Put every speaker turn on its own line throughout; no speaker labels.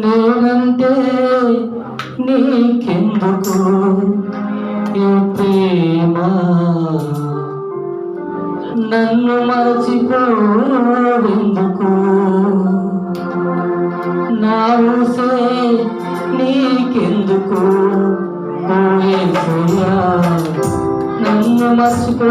నేనంటే నీకెందుకు? ఈ ప్రేమ నన్ను మరచిపోవెందుకు? నా ఊసే నీకెందుకు? నన్ను మర్చిపో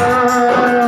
আমার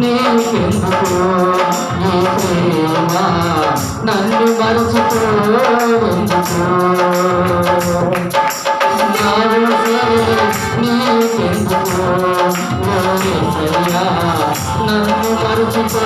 నీకెందుకు నీ ప్రేమ నన్ను మరచుకోవెందుకు నీకెందుకు నన్ను మరచుకో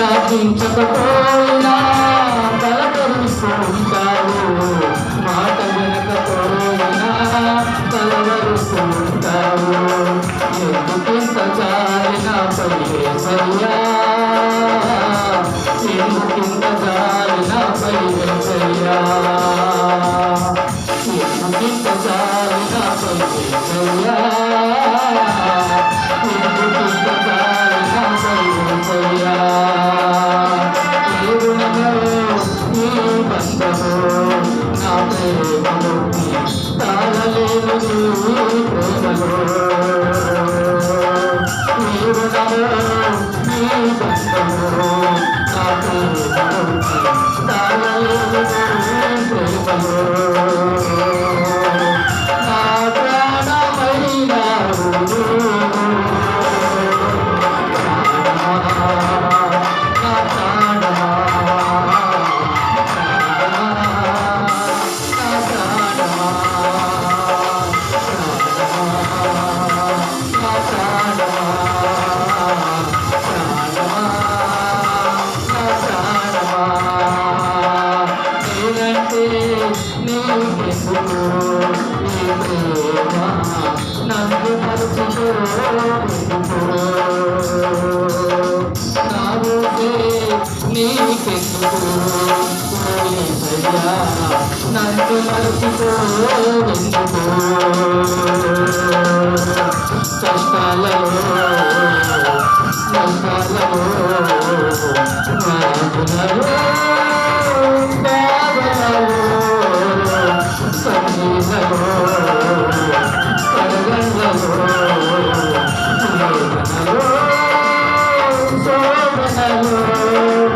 ప్రార్థించకపోయినా పలకరిస్తూ మాట వినకపోయినా కలవరుస్తూ ఎందుకింత జారిన పయ్యేసయ్యా ఎందుకింత జారిన పయ్యేసయ్యా ఎందుకింత జారిన పయ్యేసయ్యా Аллах నీకెందుకు ఓయేసయ్యా నన్ను మరుచుకో ఎందుకు కష్టాలలో నష్టాలలో బాధలలో బాధలలో సంగీతలో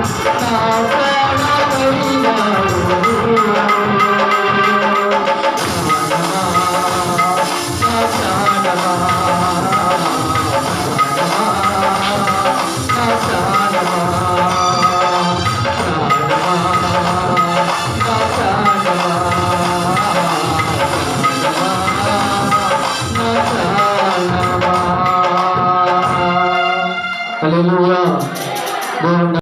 Ờ, Thank you.